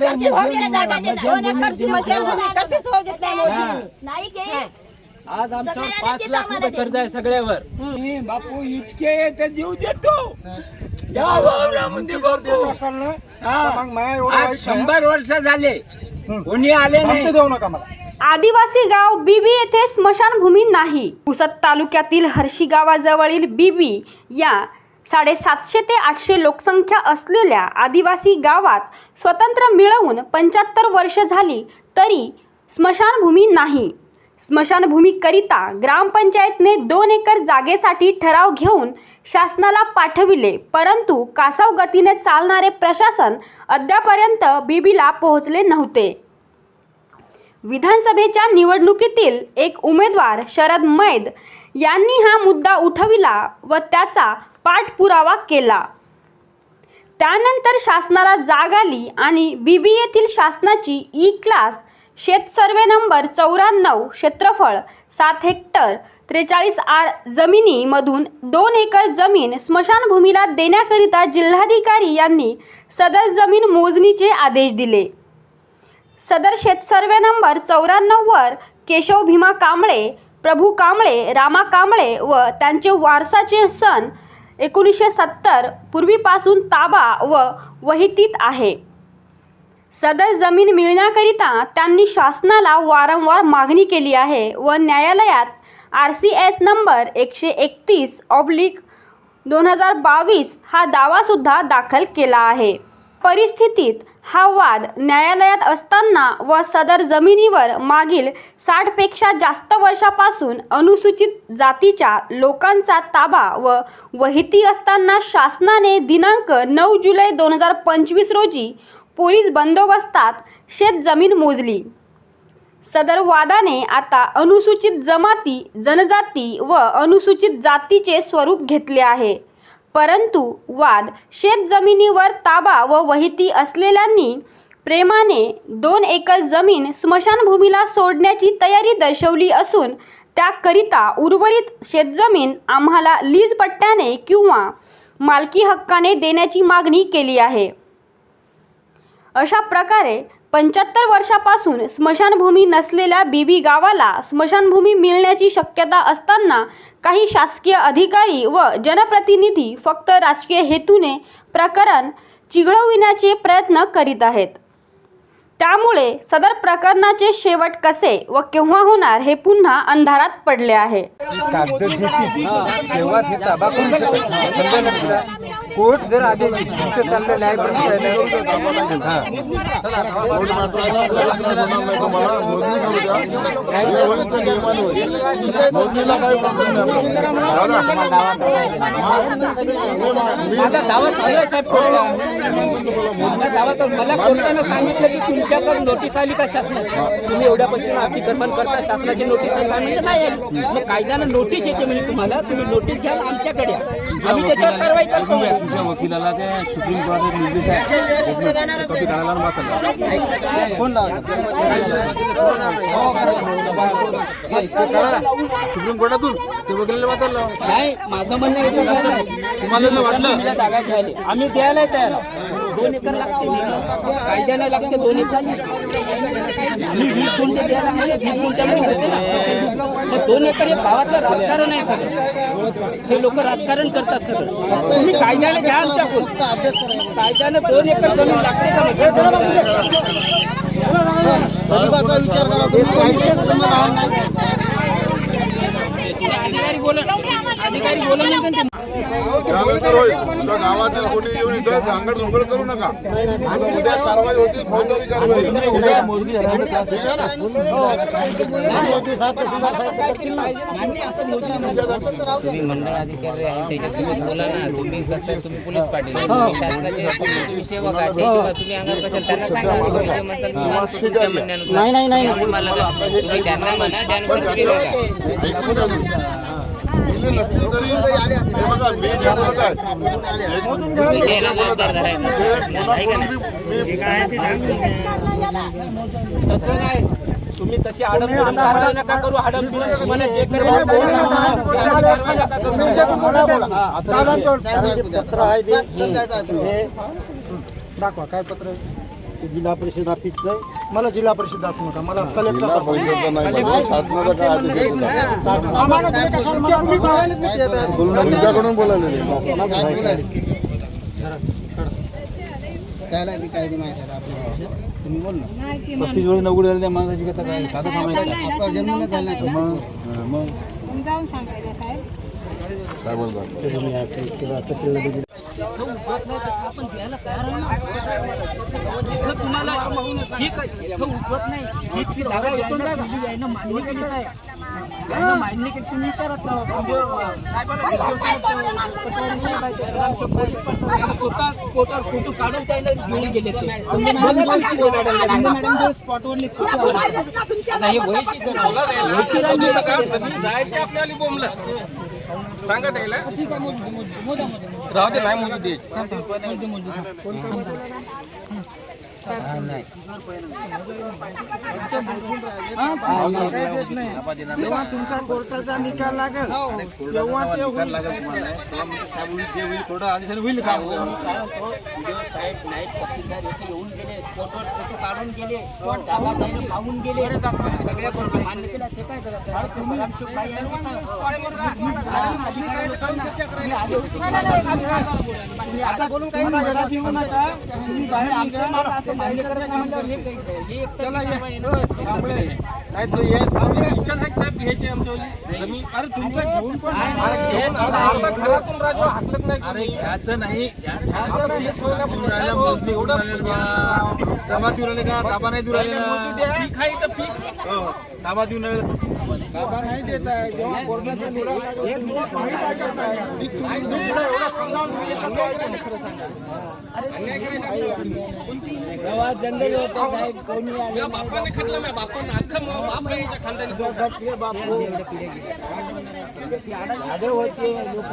होऊ होऊ देत नाही. नाही की. आज आमच्यावर पाच लाख रुपये कर्ज आहे सगळ्यावर. मी बापू इतके तर जीव देतो. या वावरामध्ये बघतो हा. आज शंभर वर्ष झाले. कोणी आले नाही. देऊ नका मला. आदिवासी गाव बीबी येथे स्मशानभूमी नाही. पुसद तालुक्यातील हर्षी गावाजवळील बीबी या साडेसातशे ते आठशे लोकसंख्या असलेल्या आदिवासी गावात स्वतंत्र मिळवून पंच्याहत्तर वर्ष झाली तरी स्मशानभूमी नाही. स्मशानभूमीकरिता ग्रामपंचायतने दोन एकर जागेसाठी ठराव घेऊन शासनाला पाठविले परंतु कासाव गतीने चालणारे प्रशासन अद्यापर्यंत बीबीला पोहोचले नव्हते. विधानसभेच्या निवडणुकीतील एक उमेदवार शरद मैद यांनी हा मुद्दा उठविला व त्याचा पाठपुरावा केला. त्यानंतर शासनाला जाग आली आणि बी बी येथील शासनाची e ई क्लास शेत सर्वे नंबर चौऱ्याण्णव क्षेत्रफळ सात हेक्टर त्रेचाळीस आर जमिनीमधून दोन एकर जमीन स्मशानभूमीला देण्याकरिता जिल्हाधिकारी यांनी सदर जमीन मोजणीचे आदेश दिले. सदर शेत सर्वे नंबर चौऱ्याण्णववर केशव भीमा कांबळे प्रभू कांबळे रामा कांबळे व त्यांचे वारसाचे सण एकोणीसशे सत्तर पूर्वीपासून ताबा व वहितीत आहे. सदर जमीन मिळण्याकरिता त्यांनी शासनाला वारंवार मागणी केली आहे व न्यायालयात आर सी एस नंबर एकशे एकतीस ऑब्लिक दोन हजार बावीस हा दावासुद्धा दाखल केला आहे. परिस्थितीत हा वाद न्यायालयात असताना व सदर जमिनीवर मागील साठपेक्षा जास्त वर्षापासून अनुसूचित जातीच्या लोकांचा ताबा व वहिती असताना शासनाने दिनांक नऊ जुलै दोन हजार पंचवीस रोजी पोलीस बंदोबस्तात शेतजमीन मोजली. सदर वादाने आता अनुसूचित जमाती जनजाती व अनुसूचित जातीचे स्वरूप घेतले आहे. परंतु वाद शेतजमिनीवर ताबा व वहिती असलेल्यांनी प्रेमाने दोन एकर जमीन स्मशानभूमीला सोडण्याची तयारी दर्शवली असून त्याकरिता उर्वरित शेतजमीन आम्हाला लीज पट्ट्याने किंवा मालकी हक्काने देण्याची मागणी केली आहे. अशा प्रकारे पंच्याहत्तर वर्षापासून स्मशानभूमी नसलेल्या बीबी गावाला स्मशानभूमी मिळण्याची शक्यता असताना काही शासकीय अधिकारी व जनप्रतिनिधी फक्त राजकीय हेतूने प्रकरण चिघळविण्याचे प्रयत्न करीत आहेत. त्यामुळे सदर प्रकरणाचे शेवट कसे व केव्हा होणार हे पुन्हा अंधारात पडले आहे. कोर्ट जर आदेश आहे पण त्याने- हा. माझा दावा चालू आहे साहेब. माझा दावा तर मला कोर्टानं सांगितलं की तुमच्याकडे नोटीस आली का शासनाची? तुम्ही एवढ्यापासून अतिक्रमण करता शासनाची नोटीस आली? म्हणजे नाही मग कायद्यानं नोटीस येते म्हणजे तुम्हाला तुम्ही नोटीस घ्या आमच्याकडे. आम्ही त्याच्यावर कारवाई करतो. तुमच्या वकिलाला ते सुप्रीम कोर्टाचा निर्देश आहे कॉपी काढायला वाचायला. फोन लावा. सुप्रीम कोर्टातून ते वकिलाला वाचायला लावा. नाही माझं म्हणणं तुम्हाला वाटलं जागा घ्यायला आम्ही द्यायला तयार. दोन एकर लागते कायद्याने लागते दोन एकर आम्ही वीस गुंठे द्यायला आहे वीस गुंठ्यामध्ये होते ना. मग दोन एकर हे गावातलं राजकारण आहे सगळं. हे लोक राजकारण करतात सगळं. तुम्ही कायद्याने घ्या आमच्याकडून कायद्याने दोन एकर जमीन लागते का अधिकारी बोला अधिकारी बोला म्हणतात ते त्यानंतर होईल. तुमच्या गावातील कोणी येऊन इथं झांगड झुंगड करू नका. आता उद्या कारवाई होती फौजदारी कारवाई उद्या ठीक आहे ना. तुम्ही मंडळ अधिकारी आहे त्याच्यात तुम्ही बोला ना तुम्ही कसं तुम्ही पोलीस पाटील आहे. तुम्ही शासनाचे तुम्ही सेवक आहे त्याच्यावर तुम्ही अंगावर कशाला त्यांना सांगा तुम्ही जे म्हणसाल तुम्हाला तुमच्या म्हणण्यानुसार. तुम्हाला काय- तुम्ही त्यांना म्हणा त्यानुसार नसतील तरी हे बघा मी जे बोलत आहे आहे? तसं नाही तुम्ही तशी कारवाई नका करू आडमधोड तुम्हाला जे करायचं ते करा. ते आम्ही कारवाई नका करू. आता पत्र आहे ते. हे दाखवा काय पत्र आहे? ते जिल्हा परिषद ऑफिसचं आहे मला जिल्हा परिषद दाखवू नका. मला कलेक्टर जिल्हा परिषदचं नाही आहे? तुमच्याकडून त्याला बी कायदे माहिती आहे आपल्यापेक्षा तुम्ही बोल ना. पस्तीस वेळ नवगुड माणसाची कथा काय? साधं काम आहे का? आपला जन्म झाला मग हा, मग. इथं तुम्हाला ठीक आहे इथं उठवत नाही. ही ती जागा यांना दिली आहे ना मान्य केली आहे मान्य केली. तुम्ही विचारत ना म्हणजे स्वतः फोटो काढून त्याला घेऊन गेले मॅडम स्पॉटवर जायचे आपल्याला बोंबलं सांगा त्याला. राहू दे नाही मोजू दे. जेव्हा तुमचा कोर्टाचा निकाल लागेल तेव्हा ते होईल. थोडं आदेशाने होईल काम. साहेब नाईट तहसीलदार येथे येऊन गेले स्पॉटवर फोटो काढून गेले पाहून गेले. सगळ्या गोष्टी नाही म्हणल्यावर नाही अरे घ्यायचं नाही का दाबा नाही देऊन पीक तर पीक ताबा देऊन ताबा नाही देत आहे. जेव्हा कोर्टाचा निकाल आहे नाही, बापाने खटलं बापाने अख्खं बाप खानदानी बापू होते लोक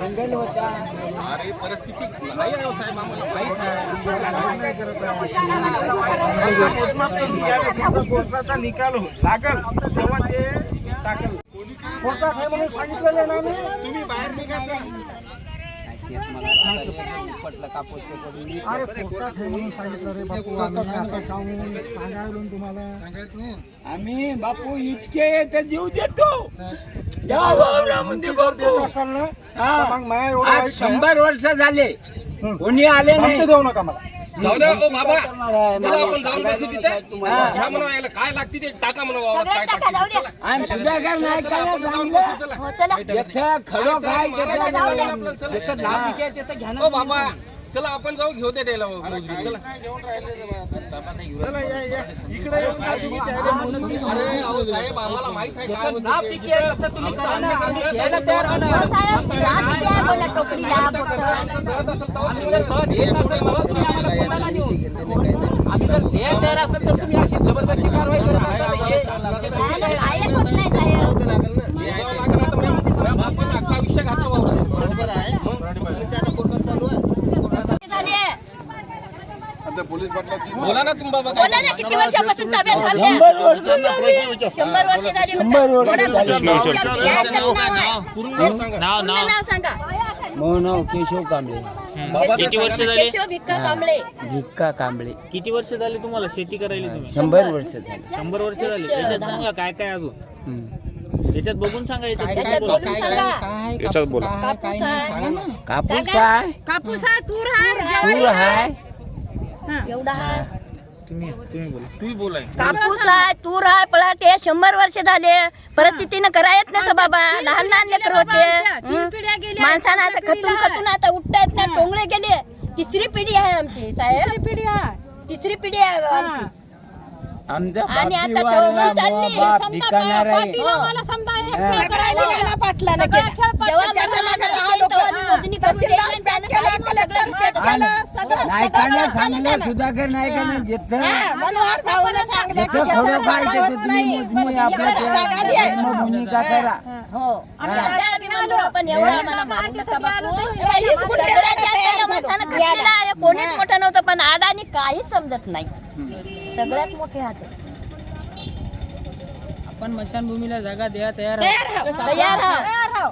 जंगल होता. अरे परिस्थिती नाही आहे हो साहेब आम्हाला माहीत आहे. कोर्टाचा निकाल लागल. तेव्हा ते टाकल कोर्टात आहे म्हणून सांगितलेलं ना मी तुम्ही बाहेर निघायचं अरे कोर्टात आहे म्हणून सांगितलं रे बापू. आम्ही असं सांगायलो बापू इतके जीव देतो. या वावरामध्ये बापू. असाल ना हा. तर मग माया एवढं आज वाईट आहे. शंभर वर्ष झाले. कोणी आले नाही. देऊ नका मला. जाऊ द्या ओ बाबा. चला आपण जाऊन बसू तिथे. ह्या म्हणा याला काय लागते ते टाका म्हणा काय आणि सुधाकर नायकाला जिथं तिथं जिथं आहे तिथं घ्या ना. ओ बाबा. चला आपण जाऊ घेऊ दे त्याला. अरे साहेब आम्हाला माहीत आहे काय आहे. आम्ही जर द्यायला असेल तर तुम्ही अशी जबरदस्ती कारवाई करत. हे- अख्खा आयुष्य घातलं वावरात. आता पोलीस पाटलाची बोला ना बोला ना किती वर्षापासून ताब्यात शंभर वर्ष झाली. शंभर वर्ष झाली. नाव आहे. पूर्ण नाव सांगा. पूर्ण नाव सांगा. मग नाव. केशव कांबळे. किती वर्ष झाली? केशव भिक्का कांबळे. भिक्का कांबळे. किती वर्ष झाली तुम्हाला? शेती करायला तुम्ही? शंभर वर्ष झाली. शंभर वर्ष झाली. याच्यात सांगा काय काय अजून. याच्यात बघून सांगा याच्यात काय त्याच्यात बोला. याच्यात कापूस आहे कापूस आहे. कापूस आहे. तूर आहे. तूर ज्वारी आहे. एवढा आहे तुम्ही तुम्ही बोला. तुम्ही बोलाय. कापूस आहे तूर आहे पळाट आहे शंभर वर्ष झाले. परिस्थितीनं करा येत नाही बाबा. लहान लहान लेकर होते हं? माणसानं आता खतून खतून आता उठता येत नाही टोंगळे गेले. तिसरी पिढी आहे आमची साहेब. पिढी आहे. तिसरी पिढी आहे आमची. आमचा आणि आता समजा जेव्हा मला मोजणी करून आणि त्यानं सगळं. नायकाने सुधाकर नायकाने घेतलं. जिथं खरं काय तिथं तुम्ही मोजणी आपल्या त्या जन्मभूमिका करा हो. आमच्या आत्याला बी मंजूर आहे, पण एवढं आम्हाला मारू नका बापू. सगळ्यात जास्त या माणसानं खटलेलं आहे. कोणीच मोठं नव्हतं पण आडानी काहीच समजत नाही. सगळ्यात मोठे हात आपण मशानभूमीला जागा द्या तयार तयार हा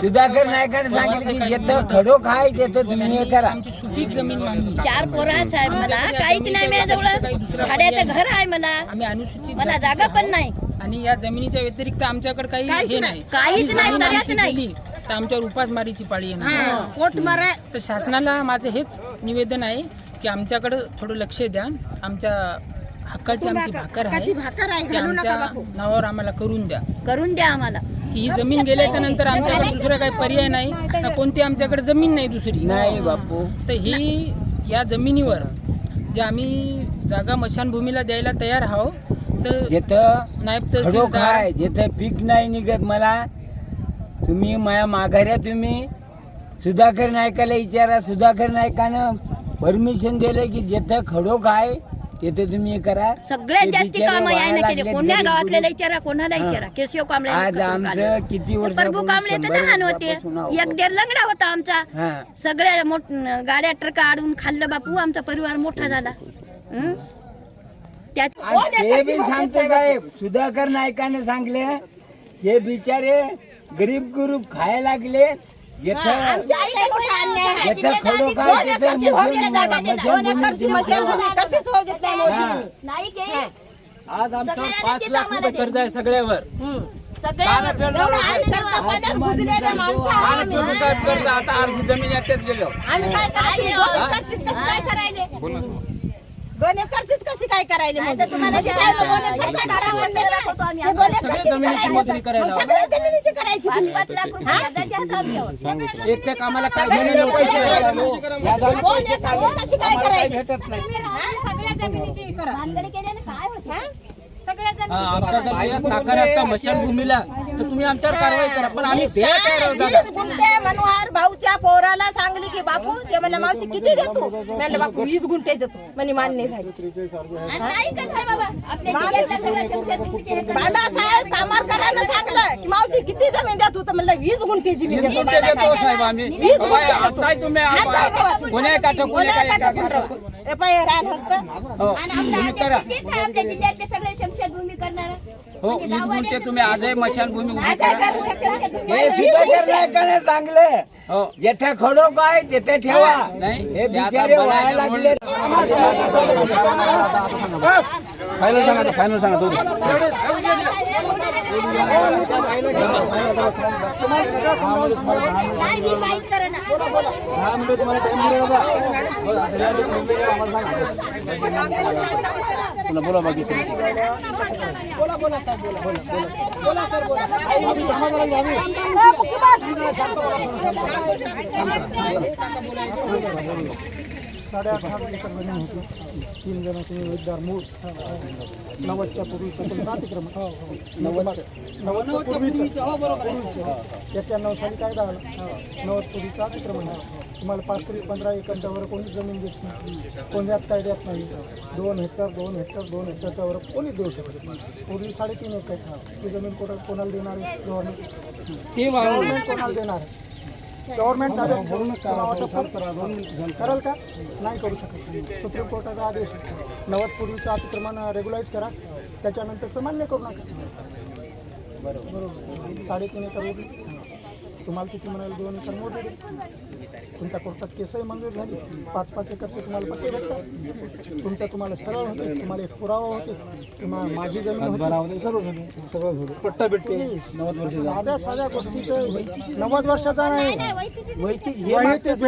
सुधाकर नायकाने सांगितलं की येतं खडो खाय देतं तुम्ही हे करा. सुपीक जमीन चार पोराच आहे मला. काहीच नाही माझ्याजवळ भाड्याचं घर आहे मला. आम्ही अनुसूचित मला जागा पण. नाही. आणि या जमिनीच्या व्यतिरिक्त आमच्याकडे काही हे नाही. काहीच ही नाही, जमीन तऱ्याच आमची नाही. गेली, तर आमच्यावर उपासमारीची पाळी येणार. तर शासनाला माझं हेच निवेदन आहे की आमच्याकडे थोडं लक्ष द्या. आमच्या हक्काची आमची भाकर? आहे. ती आमच्या नावावर आम्हाला करून द्या. करून द्या आम्हाला. की ही जमीन गेल्याच्यानंतर आमच्याकडे दुसरा काही पर्याय नाही का कोणती आमच्याकडे जमीन नाही दुसरी? नाही बापू. तर ही या जमिनीवर जे आम्ही जागा मशानभूमीला द्यायला तयार आहोत तर जिथं नायब खडो तहसीलदार खाय जिथं पीक नाही निघत मला तुम्ही माझ्या माघाऱ्या तुम्ही. सुधाकर नायकाला विचारा सुधाकर नायकानं परमिशन दिलं की जिथं खडो खाय तिथे तुम्ही हे करा. सगळ्यात जास्ती काम यायला केले. कोण्या गरीब गावातले गुरीब. विचारा कोणाला. विचारा केशव कांबळे आज आमचं किती वर्ष प्रभू कांबळे तर लहान होते. एक दीड लंगडा होता आमचा. हा. सगळ्या मोठ गाड्या ट्रक आडून खाल्लं बापू. आमचा परिवार मोठा झाला. हं? त्यात आणि ते बी सांगतो साहेब. सुधाकर नायकाने सांगले हे बिचारे गरीब गरीब खायला लागले आज आमचं सगळ्यांना पाच लाख रुपये कर्ज आहे सगळ्यावर. आता अर्धी जमीन याच्यात गेलो. दोन एकरचीच कशी काय करायली म्हणजे ज्या- काय दोन एकरचं ज्या- काढा म्हणले ना. दाखवतो आम्ही. हे दोन सगळ्या एकरचीच जमिनीची करायली. मोजणी करायला मग सगळ्या जमिनीची करायची तुम्ही पाच लाख रुपये सध्याच्या हातात आमच्यावर. एक एक आम्हाला काय सगळ्या घेणं जमिनीची पैसे करायची. लागतात. या जागी दोन एकरची कशी काय करायची भेटत नाही भानगडी केल्याने काय होते हा, आमचा जर काही ताकद असता मशानभूमीला तर तुम्ही आमच्यावर कारवाई करा. पण आम्ही द्या काय राव जागा वीस गुंठे मनोहर भाऊच्या पोराला सांगली की बापू ते मला मावशी किती देतो? म्हणलं बापू वीस गुंठे देतो. म्हणे मान्य झाली. आणि नाही का साहेब बाबा. आपल्या जिल्ह्यातल्या सगळ्या शमशेरभूमीचे हे करतात. बाळासाहेब कामारकरांना सांगलं की मावशी किती जमीन देतो? तर म्हणलं वीस गुंठे जमीन देतो. साहेब आम्ही. वीस गुंठे देतो. तुम्ही. कोण्या काठा कोण्या कोण्या काठा फक्त हो आणि आपल्या तुम्ही करा. हातात कितीच आहे आपल्या जिल्ह्यातले सगळे शमशेरभूमी करणारा? हो वीस गुंठे तुम्ही आजही मशानभूमी उभी करा. हे हो. जिथे खडो काय तिथे ठेवा. नाही, हे ते आता बिचारे बनायला व्हायला लागले. फायनल सांगा फायनल सांगा दोघं. नाही मी काहीच करेना. दहा मिनिटं तुम्हाला टाइम दिला होता. बरं, आता या दिवशी मुंबईला आम्हाला सांगा. पुन्हा बोला साडेआठ एकर जमीन होती. तीन जण तुम्ही उमेदवार मूळ. नव्वदच्या पूर्वीचं तुमचं अतिक्रमण नव्वदच्या. पूर्वीचं. पूर्वीचं. एक्क्याण्णव साली कायदा आला नव्वद पूर्वीचं अतिक्रमण आहे तुम्हाला पाच तरी पंधरा एकरच्या वर कोणीच जमीन देत नाही. कोणत्याच कायद्यात नाही. दोन हेक्टर दोन हेक्टर दोन हेक्टरच्या वर कोणीच देऊ शकत नाही. पूर्वी साडेतीन एकर. ती जमीन कोणा कोणाला देणार आहे? गव्हर्नमेंट. ते वाहून गव्हर्नमेंट कोणाला देणार आहे? गव्हर्नमेंट कराल का? नाही करू शकत सुप्रीम कोर्टाचा आदेश. नव्वद पूर्वीचं अतिक्रमण रेग्युलाइज करा. त्याच्यानंतरचं मान्य करू नका. बरोबर. साडेतीन एकर तुम्हाला किती म्हणाल दोन एकर मोठे तुमच्या कोर्टात केसही मंजूर झाली. पाच पाच एकरचे तुम्हाला पट्टे भेटतात. तुमचं तुम्हाला सरळ होते तुम्हाला एक पुरावा होते. किंवा माझी जमीन होती. सर्व सगळं पट्टा भेटते. नव्वद वर्षाचा. साध्या साध्या गोष्टीचं नव्वद वर्षाचा नाही. हे. भेटते.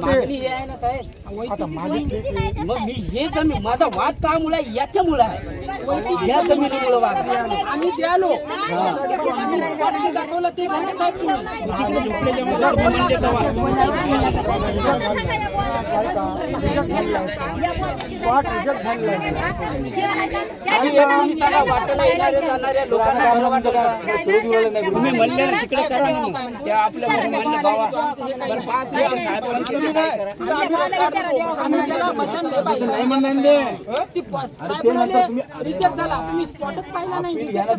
मागणी हे आहे ना साहेब. आता माझी मग मी हे जमीन माझा वाद का मुळे आहे? याच्यामुळे आहे? या जमिनीमुळे वाद आहे. आम्ही ते आलो. आम्ही स्पॉट दाखवलं ते तुम्ही. म्हणले ना तिकडे करा म्हणून त्या आपल्या बहुमान्य भावा बरं, पाच म्हणाले, रिजेक्ट झाला. तुम्ही स्पॉटच पाहिला नाही. त्याच्यानंतर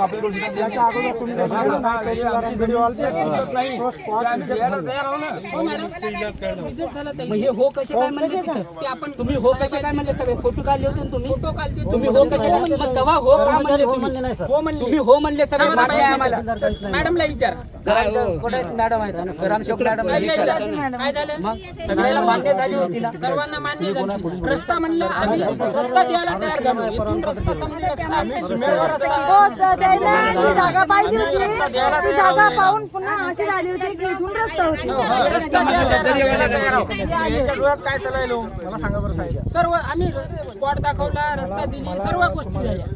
आपल्याकडे spot मग हे हो कसे काय म्हणले तिथं? ते आपण तुम्ही हो कसे काय म्हणले सगळे? फोटो काढले होते ना तुम्ही? फोटो काढले तुम्ही हो कसे काय म्हणले? तेव्हा हो का म्हणले तुम्ही? हो म्हणले. तुम्ही हो म्हणले सगळे. मान्य आहे आम्हाला. मॅडमला विचारा. कुठे मॅडम आहेत. ग्रामसेवक मॅडम काय झालं मग? सगळ्याला मान्य झाली होती ना? सर्वांना मान्य झाली. रस्ता म्हणलं आम्ही रस्ता द्यायला तयार झालो. इथून रस्ता समजे रस्ता. जी जागा पाहिजे होती. जागा पाहून पुन्हा अशी झाली होती की इथून रस्ता होती. सर्व आम्ही स्पॉट दाखवला रस्ता दिली सर्व गोष्टी झाल्या.